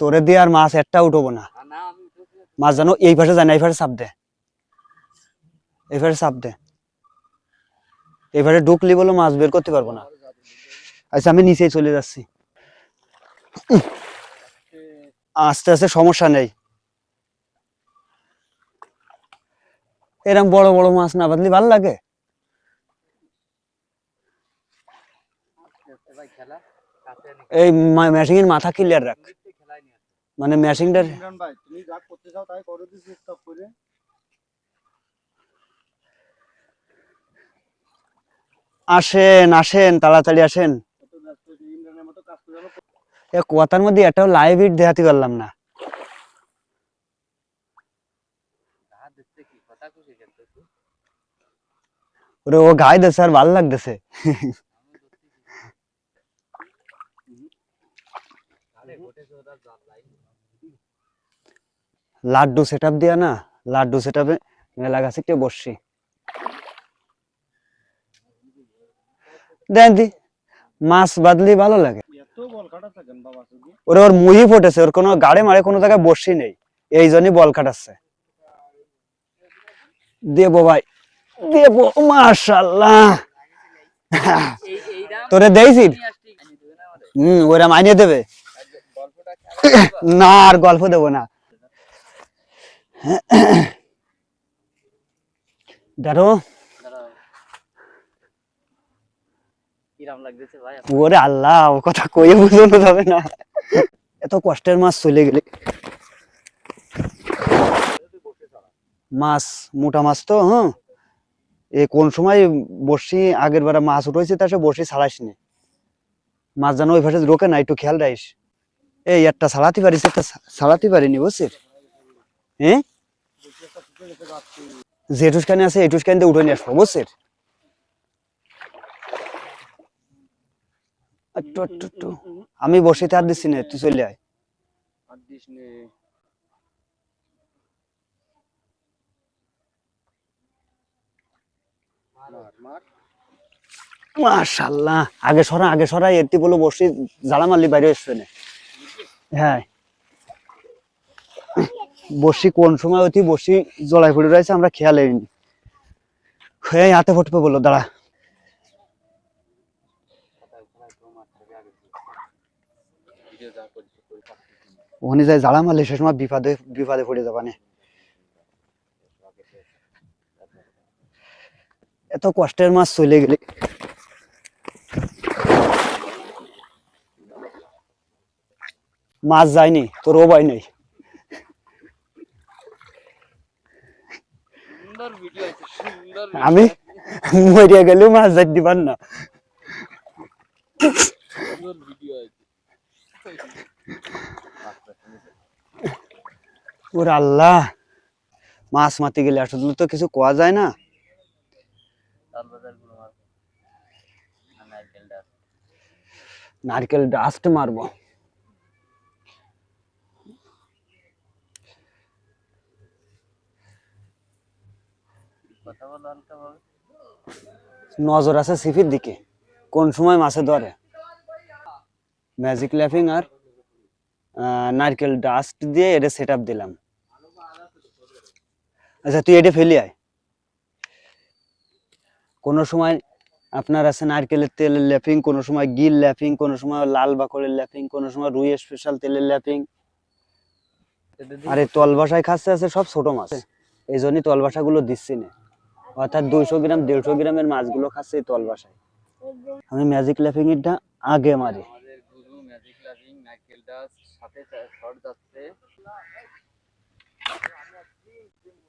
তোরে দিয়ে আর মাছ একটা উঠবো না। মাছ জানো এই পাশে যায় না, এই পাশে চাপ দে। এই পাশে চাপ দে। এই পাশে ঢুকলি বলে মাছ বের করতে পারব না। আচ্ছা আমি নিচেই চলে যাচ্ছি। আস্তে আস্তে সমস্যা নেই। এরকম বড় বড় মাছ না বাদলি ভালো লাগে? এই মেশিনের মাথা ক্লিয়ার রাখ। মানে ভাই তুমি যা করতে চাও তাই করো দিস স্টপ করে। আসেন আসেন তাড়াতাড়ি আসেন। এ কথার মধ্যে একটাও লাইভ হিট দেখাতে পারলাম না। ওরে ও গায়ে দিচ্ছে আর ভালো লাগতেছে। লাড্ডু সেট আপ দিয়া না লাড্ডু সেট আপে মেলা গাছে কে বসছি। দেন দি মাছ বাদলি ভালো লাগে। এত বল কাটা থাকেন বাবা তুমি ওরে ওর মুহি ফুটেছে ওর কোনো গাড়ে মারে কোনো জায়গায় বসি নেই। এই জন্যই বল কাটাচ্ছে। দেবো ভাই দেবো মাশাল্লাহ তোরে দেইছি? হম ওরা মাইনে দেবে। না আর গল্প দেবো না। দেখো ওরে আল্লাহ ও কথা কয়ে বুঝানো যাবে না। এত কষ্টের মাছ চলে গেলে। মাছ মোটা মাছ তো হ্যাঁ। এ কোন সময় বসি আগের বারে মাছ উঠেছে তা সে বসি ছাড়াইস নি। মাছ যেন ওই ভাষা রোকে না একটু খেয়াল রাখিস। এই একটা ছাড়াতে পারিস একটা ছাড়াতে পারিনি বুঝছিস? হ্যাঁ যেটুসখানে আছে এটুসখান দিয়ে উঠে নিয়ে আসব বুঝছিস? আমি বসিতে আর দিচ্ছি না তুই চলে আয়। মাশাল্লাহ। আগে সরা আগে সরা এটি বলে বসি জ্বালা মারলি বাইরে এসছে না। হ্যাঁ। বসি কোন সময় অতি বসি জড়াই পড়ে রয়েছে, আমরা খেয়াল হইনি হয়ে হাতে ফুটবে বলো দাঁড়া। ওখানে যাই জ্বালা মারলে সে সময় বিপদে বিপদে পড়ে যাবা না। এত কষ্টের মাছ চলে গেলে। মাছ যায়নি তোর ও নেই। আমি মরিয়া গেলেও মাছ যাই দিবার না। ওর আল্লাহ মাছ মারতে গেলে আসলে তো কিছু কোয়া যায় না। নারকেল ডাস্ট মারবো কথা বলো হালকা ভাবে নজর আছে সিফির দিকে। কোন সময় মাছে ধরে? ম্যাজিক ল্যাফিং আর নারকেল ডাস্ট দিয়ে এটা সেট দিলাম। আচ্ছা তুই এটা ফেলি আয়। কোনো সময় আপনার আছে নারকেলের তেলের ল্যাপিং কোনো সময় গিল ল্যাপিং কোনো সময় লাল বাকরের ল্যাপিং কোনো সময় রুই স্পেশাল তেলের ল্যাপিং আর এই তল ভাষায় খাচ্ছে আছে সব ছোট মাছ। এই জন্যই তল ভাষাগুলো দিচ্ছি না। অর্থাৎ দুইশো গ্রাম, দেড়শো গ্রামের মাছগুলো খাচ্ছে এই তল ভাষায় আমি ম্যাজিক ল্যাপিং এরটা আগে মারি।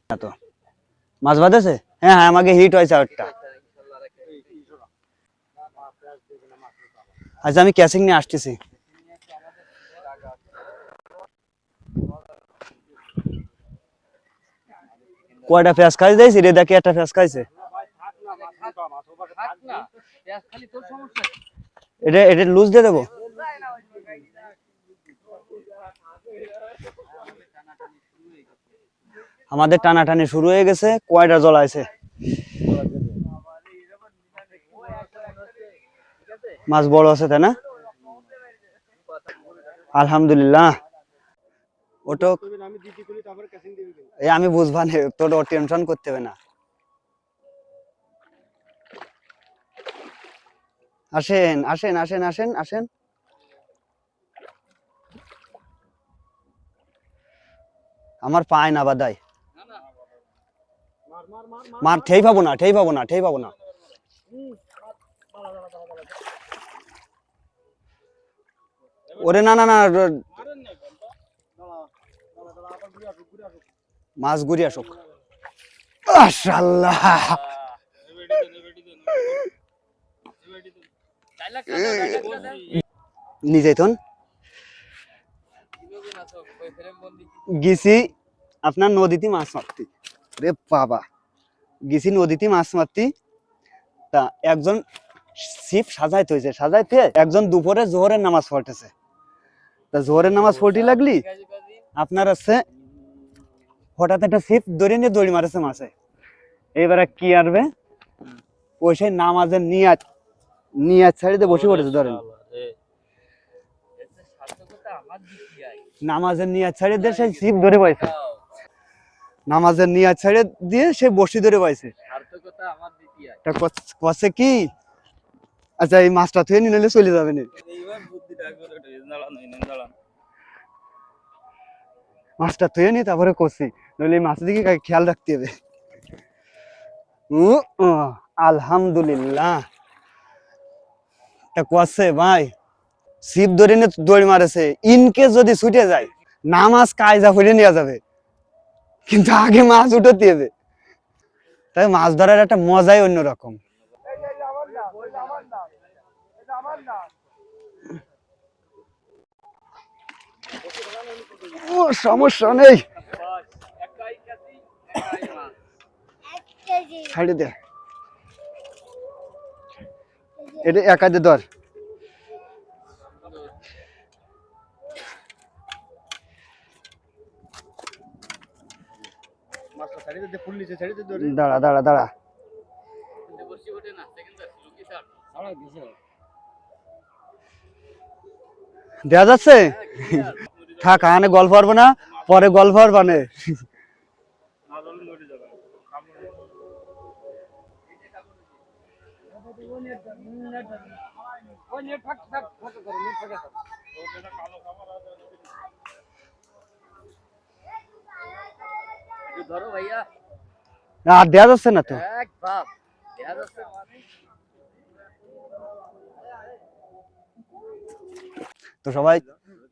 না তো। মাছ বাঁধেছে? হ্যাঁ হ্যাঁ আমাকে হিট হয়েছে একটা আচ্ছা আমি ক্যাচিং নিয়ে আসতেছি। কয়টা পেঁয়াজ খাই দিয়েছি রে দেখি একটা পেঁয়াজ খাইছে। এটা এটা লুজ দিয়ে দেবো? আমাদের টানাটানি শুরু হয়ে গেছে, কয়টা জল আছে মাছ বড় আছে তাই না? আলহামদুলিল্লাহ। ওটো আমি বুঝবা না তোর টেনশন করতে হবে না। আসেন আসেন আসেন আসেন আসেন। আমার পায় না বাদাই। মার ঠেই পাবো না ঠেই পাবো না ঠেই পাবো না। ওরে না না না র- মারেন না ঘণ্টা। দাঁড়া, দাঁড়া, দাঁড়া, আবার ঘুরে আসুক, ঘুরে আসুক। মাছ ঘুরি আসুক। বন্দি গেছি আপনার নদীতে মাছ মারতে। রে বাবা। গেছি নদীতে মাছ মারতে। তা একজন শিপ সাজাইতে হয়েছে। সাজাইতে একজন দুপুরে জোহরের নামাজ পড়তেছে। তা জোহরের নামাজ পড়তে লাগলি? আপনার আছে হঠাৎ একটা শিপ ধরে নিয়ে দড়ি মারেছে মাছে এবারে কি আরবে ওই সেই নামাজের নিয়াত নিয়াত ছাড়িতে বসে পড়েছে, ধরেন। নামাজের নিয়াত ছাড়িয়ে দিয়ে সেই শিপ ধরে পাইছে নামাজের নিয়াত ছাড়িয়ে দিয়ে সে বসি ধরে পাইছে কছে কি? আচ্ছা এই মাছটা থুয়ে নিলে চলে যাবে না। মাছটা থুয়ে নি তারপরে কষি। নইলে মাছের দিকে খেয়াল রাখতে হবে। আলহামদুলিল্লাহ। তা কষে, ভাই। শিব ধরে নিয়ে দড়ি মারেছে। ইনকে যদি ছুটে যায়, না মাছ কায়জা ফুটে নেওয়া যাবে। কিন্তু আগে মাছ উঠতে হবে। তাই মাছ ধরার একটা মজাই অন্যরকম। ও সমস্যা নেই। ছাড়ে দে। এটা মাছটা দে, ধরে। দাঁড়া দাঁড়া দাঁড়া। দেওয়া যাচ্ছে? থাক, আনে গল্প পারব না পরে গল্প পারবা না ধরো ভাইয়া আর দেওয়া যাচ্ছে না তো। তো সবাই